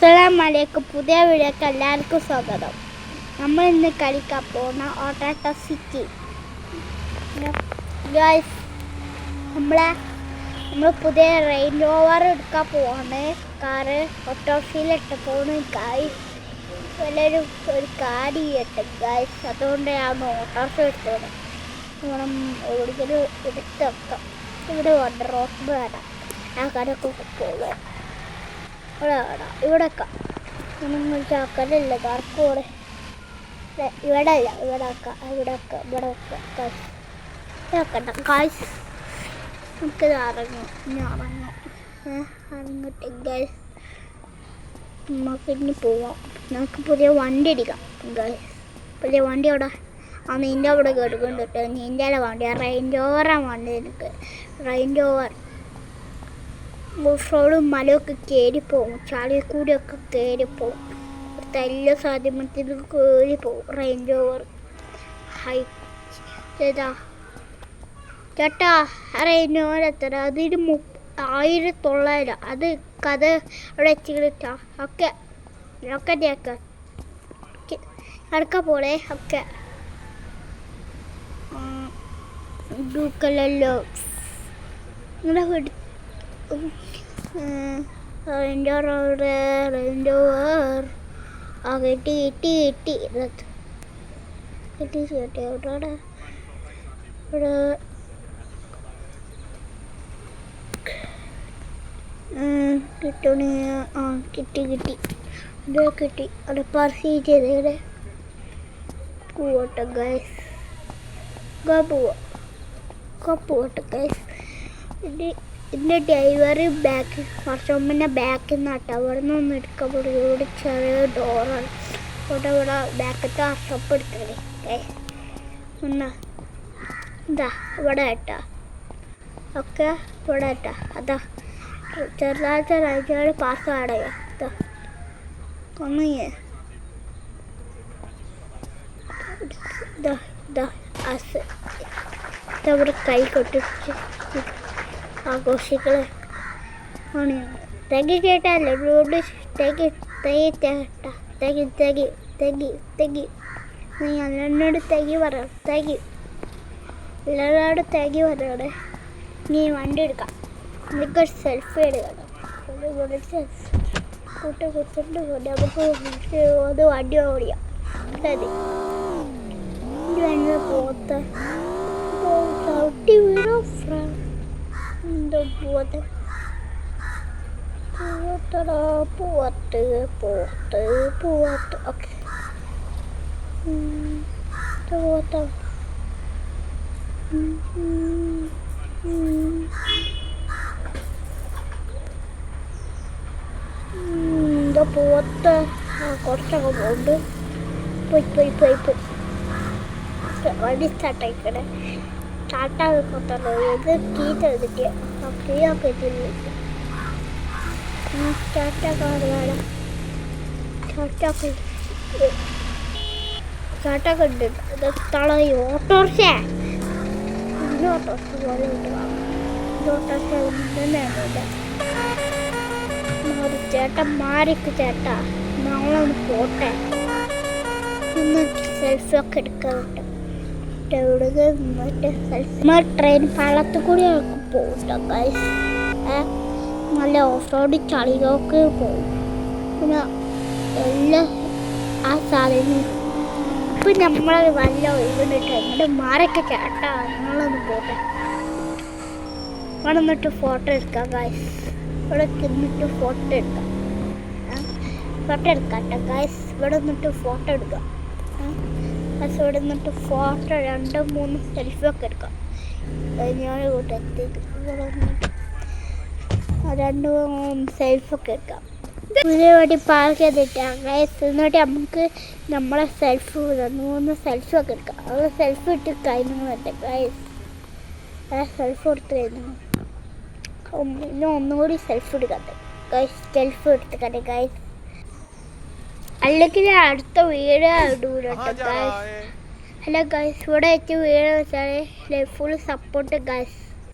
അസ്സലാം വലൈക്കും പുതിയ വീഡിയോക്ക് എല്ലാവർക്കും സ്വാഗതം. നമ്മൾ ഇന്ന് കളിക്കാൻ പോകുന്ന ഓട്ടാട്ട സിറ്റി. ഗായ്സ് നമ്മളെ നമ്മൾ പുതിയ റേഞ്ച് ഓവർ എടുക്കാൻ പോവാണ്. കാറ് ഓട്ടോറിക്ഷയിലിട്ട് പോണ് കായ് വലിയൊരു ഒരു കാടി ഇട്ട് ഗായ്സ് അതുകൊണ്ടാണ് ഞാൻ എടുത്തത് നമ്മൾ എവിടെയെങ്കിലും എടുത്ത് വെക്കാം. ഇവിടെ റോഡ് വേണം. ആ കടക്കൊക്കെ പോകാൻ ഇവിടെ വെക്കാം നമ്മൾ ചാക്കലല്ല കറക്കൂടെ ഇവിടെ അല്ല ഇവിടെ വെക്കാം ഇവിടെ വെക്കാം ഇവിടെ വെക്കാം കാശ് കാശ് നമുക്ക് ഇറങ്ങും നമുക്ക് ഇനി പോവാം. നമുക്ക് പുതിയ വണ്ടി അടിക്കാം ഗൈസ് പുതിയ വണ്ടി അവിടെ ആ നിന്റെ അവിടെ കേട്ടുകൊണ്ട് കേട്ടോ. നിന്റെ വണ്ടി. റേഞ്ച് ഓവറാണ് വണ്ടി എനിക്ക്. റേഞ്ച് ഓവർ ഓഫ് മലയൊക്കെ കയറിപ്പോവും ചാലിയിൽ കൂടിയൊക്കെ കയറിപ്പോവും എല്ലാ സാധ്യമത്തിൽ കയറിപ്പോവും റേഞ്ച് ഓവർ ഹൈ ചേട്ടാ. ചേട്ടാ റേഞ്ച് ഓവർ എത്ര? അതിന് മു ആയിരത്തി തൊള്ളായിരം അത് കഥ അവിടെ എത്തിക്കിട്ടാ ഒക്കെ ഒക്കെ ചേക്ക നടക്ക പോലെ ഒക്കെ ഡൂക്കലല്ലോ നിങ്ങളുടെ വീട് അതിന്റെ റോഡ് അതിന്റെ വേർ ആ കെട്ടി കെട്ടി കെട്ടി ഇത് കെട്ടി ചേട്ടി അവിടെ ഇവിടെ കിട്ടണ ആ കിട്ടി കിട്ടി. ഇത് കിട്ടി. അവിടെ പാർസി ചെയ്തേ പോവട്ടെ ഗൈസ് പോവാ. പോവട്ടെ ഗൈസ് ഇത് ഇതിന്റെ ഡ്രൈവർ ബാക്ക് കുറച്ച് മുമ്പിന്റെ ബാക്കിൽ നിന്നാട്ടോ അവിടെ നിന്ന് ഒന്ന് എടുക്കാൻ പറ്റും ഇവിടെ ചെറിയ ഡോറാണ് അവിടെ ഇവിടെ ബാക്കത്തെ അർഷപ്പെടുത്തേ എന്നാ ഇതാ ഇവിടെ കേട്ടോ. ഒക്കെ ഇവിടെ കേട്ടോ. അതാ ചെറുതാഴ്ച ചെറിയ പാസ് ആടയോ ഇതാ ഒന്ന് ഇതാ ഇതാ അസ് ഇതവിടെ കൈ കൊട്ടിച്ച് ആഘോഷികളെ ആണ്? തെങ്ങി കേട്ടല്ലേ റോഡ് തെങ്ങി തെങ്ങി തേട്ട തെങ്ങി തെങ്ങി തെങ്ങി തെങ്ങി. നീ എന്നോട് തെങ്ങി പറ തെങ്ങി. എല്ലാവരോട് തെങ്ങി പറയണേ. നീ വണ്ടി എടുക്കാം. നിനക്കൊരു സെൽഫി എടുക്കണം കൂട്ടി കുത്തിട്ട് നമുക്ക് അത് വണ്ടി ഓടിയാം ഇത് പോത്ത്. ചവിട്ടി വീണോ ഫ്രണ്ട് എന്തോ പോത്ത് പോത്തടാ പോത്ത് പോത്ത് പോത്ത്. ഓക്കെ എന്തോ പോത്ത്. ആ കുറച്ചൊക്കെ പോകുന്നുണ്ട് പോയി പോയി പോയി പോയി. വണ്ടി സ്റ്റാർട്ടായിക്കണേ സ്റ്റാർട്ടാകത്തല്ലോ ഇത് കീ ചെയ്തിട്ട് ആ കീ ഒക്കെ തിരിച്ചു സ്റ്റാർട്ടാക്കാതെ വേണം. സ്റ്റാർട്ടാക്കി സ്റ്റാർട്ടാക്കി ഉണ്ട് ഇത് തള ഓട്ടോറിക്ഷ. ഇത് ഓട്ടോറിക്ഷ പോലെ ഉണ്ട് ഇത് ഓട്ടോറിക്ഷ തന്നെയാണ് ഒരു ചേട്ടൻ മാറിക്ക് ചേട്ടാ. നമ്മളൊന്ന് പോട്ടെ. ഒന്ന് സെൽഫി ഒക്കെ എടുക്കാറുണ്ട് എവിടെ നമ്മൾ ട്രെയിൻ പാളത്തിൽ കൂടി പോകും നല്ല ഓഫ് റോഡ് ചളിയിലൊക്കെ പോകും പിന്നെ എല്ലാ ആ സാധനം ഇപ്പം നമ്മൾ വല്ല ഒഴിവിട്ട് എന്നിട്ട് മാറൊക്കെ ചേട്ടാ നിങ്ങളൊന്ന് പോട്ടെ അവിടെ നിന്നിട്ട് ഫോട്ടോ എടുക്കാം ഗൈസ് ഇവിടെ നിന്നിട്ട് ഫോട്ടോ എടുക്കാം. ഫോട്ടോ എടുക്കാം കേട്ടോ ഗൈസ് ഇവിടെ നിന്നിട്ട് ഫോട്ടോ എടുക്കാം. ഇവിടെ നിന്നിട്ട് ഫോട്ടോ രണ്ടും മൂന്നും സെൽഫി ഒക്കെ എടുക്കാം. ഞാൻ ഇവിടെ എത്തിയിട്ട് ഇവിടെ സെൽഫി ഒക്കെ എടുക്കാം. ഇതിന് വേണ്ടി പാർക്ക് ചെയ്തിട്ടാണ് എന്നിട്ട് നമുക്ക് നമ്മളെ സെൽഫി മൂന്ന് സെൽഫി ഒക്കെ എടുക്കാം. അത് സെൽഫി ഇട്ട് കഴിഞ്ഞു ഗൈസ് സെൽഫി എടുത്ത് കഴിഞ്ഞു പിന്നെ ഒന്നുകൂടി സെൽഫ് എടുക്കാത്ത സെൽഫ് കണ്ടേ ഗൈസ് അല്ലെങ്കിൽ അടുത്ത വീട് ഗൈസ് ഹലോ ഗൈസ് ഇവിടെ വെച്ച് വീട് വെച്ചാൽ ഫുൾ സപ്പോർട്ട് ഗൈസ്